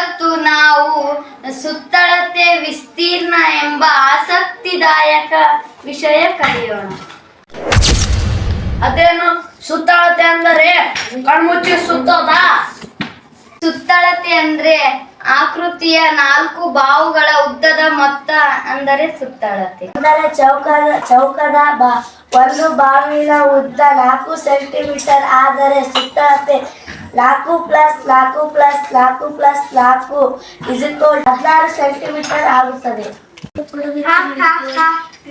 ಇವತ್ತು ನಾವು ಸುತ್ತಳತೆ ವಿಸ್ತೀರ್ಣ ಎಂಬ ಆಸಕ್ತಿದಾಯಕ ವಿಷಯ ಕಲಿಯೋಣ. ಅದೇನು ಸುತ್ತಳತೆ ಅಂದರೆ ಕಣ್ಮುಚ್ಚಿ ಸುತ್ತೋದ? ಸುತ್ತಳತೆ ಅಂದ್ರೆ ಆಕೃತಿಯ ನಾಲ್ಕು ಬಾವುಗಳ ಉದ್ದದ ಮೊತ್ತ ಅಂದರೆ ಸುತ್ತಳತೆ. ಅಂದರೆ ಚೌಕದ ಚೌಕದ ಬಾ ಒಂದು ಬಾವಿನ ಉದ್ದ ನಾಲ್ಕು ಸೆಂಟಿಮೀಟರ್ ಆದರೆ ಸುತ್ತಳತೆ ನಾಲ್ಕು ಪ್ಲಸ್ ನಾಲ್ಕು ಪ್ಲಸ್ ನಾಲ್ಕು ಪ್ಲಸ್ ನಾಲ್ಕು ಇಸ್ಕೋಲ್ ಹದಿನಾರು ಸೆಂಟಿಮೀಟರ್ ಆಗುತ್ತದೆ.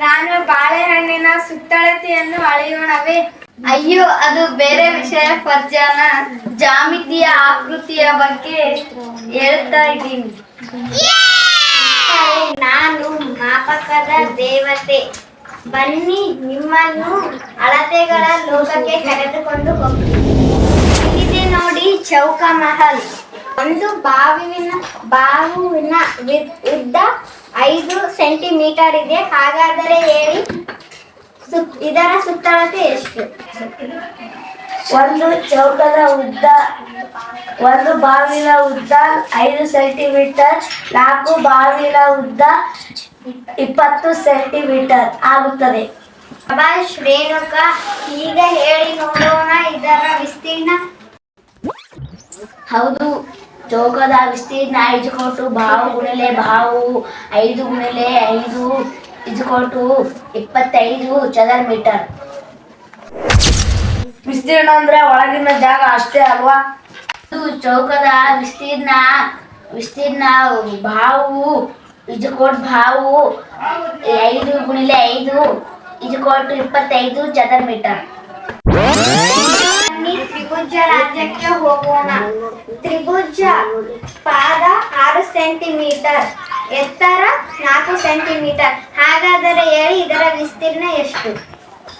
ನಾನು ಬಾಳೆಹಣ್ಣಿನ ಸುತ್ತಳತೆಯನ್ನು ಅಳೆಯೋಣವೇ. ಅಯ್ಯೋ ಅದು ಬೇರೆ ವಿಷಯ ಪರ್ಜಾನ ಜಾಮಿತಿಯ ಆಕೃತಿಯ ಬಗ್ಗೆ ಹೇಳ್ತಾ ಇದ್ದೀನಿ. ನಾನು ಮಾಪಕದ ದೇವತೆ. ಬನ್ನಿ ನಿಮ್ಮನ್ನು ಅಳತೆಗಳ ಲೋಕಕ್ಕೆ ಕರೆದುಕೊಂಡು ಹೋಗ್ತೀನಿ. ಚೌಕ ಮಹಲ್ ಒಂದು ಬಾವಿನ ಬಾವುವಿನ ಉದ್ದ ಐದು ಸೆಂಟಿಮೀಟರ್ ಇದೆ. ಹಾಗಾದರೆ ಹೇಳಿ ಇದರ ಸುತ್ತಳತೆ ಎಷ್ಟು? ಒಂದು ಚೌಕದ ಉದ್ದ ಒಂದು ಬಾವಿನ ಉದ್ದ ಐದು ಸೆಂಟಿಮೀಟರ್ ನಾಲ್ಕು ಬಾವಿನ ಉದ್ದ ಇಪ್ಪತ್ತು ಸೆಂಟಿಮೀಟರ್ ಆಗುತ್ತದೆ. ಶ್ರೇಣುಕ ರೇಣುಕ ಈಗ ಹೇಳಿ ನೋಡೋಣ ಇದರ ವಿಸ್ತೀರ್ಣ. ಹೌದು ಚೌಕದ ವಿಸ್ತೀರ್ಣ ಇಜುಕೊಟ್ಟು ಬಾವು ಗುಣಲೆ ಬಾವು ಐದು ಗುಣಲೆ ಐದು ಇಜುಕೊಟ್ಟು ಇಪ್ಪತ್ತೈದು ಚದರ ಮೀಟರ್. ವಿಸ್ತೀರ್ಣ ಅಂದ್ರೆ ಒಳಗಿನ ಜಾಗ ಅಷ್ಟೇ ಅಲ್ವಾ? ಇದು ಚೌಕದ ವಿಸ್ತೀರ್ಣ ವಿಸ್ತೀರ್ಣ ಬಾವು ಇಜುಕೊಟ್ಟು ಬಾವು ಐದು ಗುಣಿಲೆ ಐದು ಇಜುಕೊಟ್ಟು ಇಪ್ಪತ್ತೈದು ಚದರ ಮೀಟರ್. ತ್ರಿಭುಜ ರಾಜ್ಯಕ್ಕೆ ಹೋಗೋಣ. ತ್ರಿಭುಜ ಪಾದ ಆರು ಸೆಂಟಿಮೀಟರ್. ಎತ್ತರ ನಾಲ್ಕು ಸೆಂಟಿಮೀಟರ್. ಹಾಗಾದರೆ ಹೇಳಿ ಇದರ ವಿಸ್ತೀರ್ಣ ಎಷ್ಟು?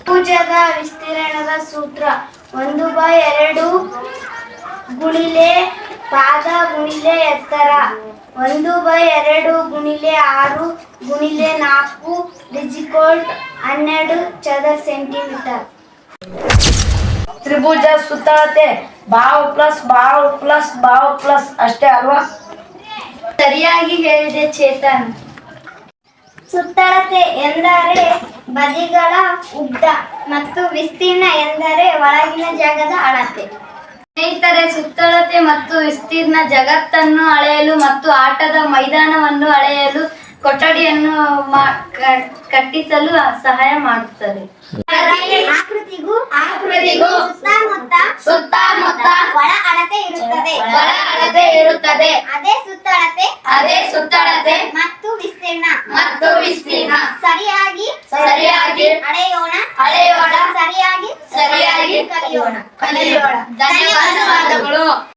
ತ್ರಿಭುಜದ ವಿಸ್ತೀರ್ಣದ ಸೂತ್ರ ಒಂದು ಬೈ ಎರಡು ಗುಣಿಲೆ ಪಾದ ಗುಣಿಲೆ ಎತ್ತರ. ಒಂದು ಬೈ ಎರಡು ಗುಣಿಲೆ ಆರು ಗುಣಿಲೆ ನಾಲ್ಕು ಡಿಜಿಕೋಲ್ಟ್ ಹನ್ನೆರಡು ಚದರ ಸೆಂಟಿಮೀಟರ್. ತ್ರಿಭುಜ ಸುತ್ತಳತೆ ಬಾವು ಪ್ಲಸ್ ಬಾವು ಪ್ಲಸ್ ಬಾವು ಪ್ಲಸ್ ಅಷ್ಟೇ ಅಲ್ವಾ? ಸರಿಯಾಗಿ ಹೇಳಿದೆ ಚೇತನ್. ಸುತ್ತಳತೆ ಎಂದರೆ ಬದಿಗಳ ಉದ್ದ ಮತ್ತು ವಿಸ್ತೀರ್ಣ ಎಂದರೆ ಒಳಗಿನ ಜಾಗದ ಅಳತೆ. ಸ್ನೇಹಿತರೆ ಸುತ್ತಳತೆ ಮತ್ತು ವಿಸ್ತೀರ್ಣ ಜಗತ್ತನ್ನು ಅಳೆಯಲು ಮತ್ತು ಆಟದ ಮೈದಾನವನ್ನು ಅಳೆಯಲು ಕೊಠಡಿಯನ್ನು ಮಾ- ಕ- ಕಟ್ಟಿಸಲು ಸಹಾಯ ಮಾಡುತ್ತದೆ. ಆಕೃತಿಗೂ ಆಕೃತಿಗೂ ಅದೇ ಸುತ್ತಳತೆ. ಮತ್ತು ವಿಸ್ತೀರ್ಣ. ಮತ್ತು ವಿಸ್ತೀರ್ಣ. ಸರಿಯಾಗಿ ಸರಿಯಾಗಿ ಅಳೆಯೋಣ. ಅಳೆಯೋಣ. ಸರಿಯಾಗಿ ಸರಿಯಾಗಿ ಕಲಿಯೋಣ. ಕಲಿಯೋಣ. ಧನ್ಯವಾದಗಳು.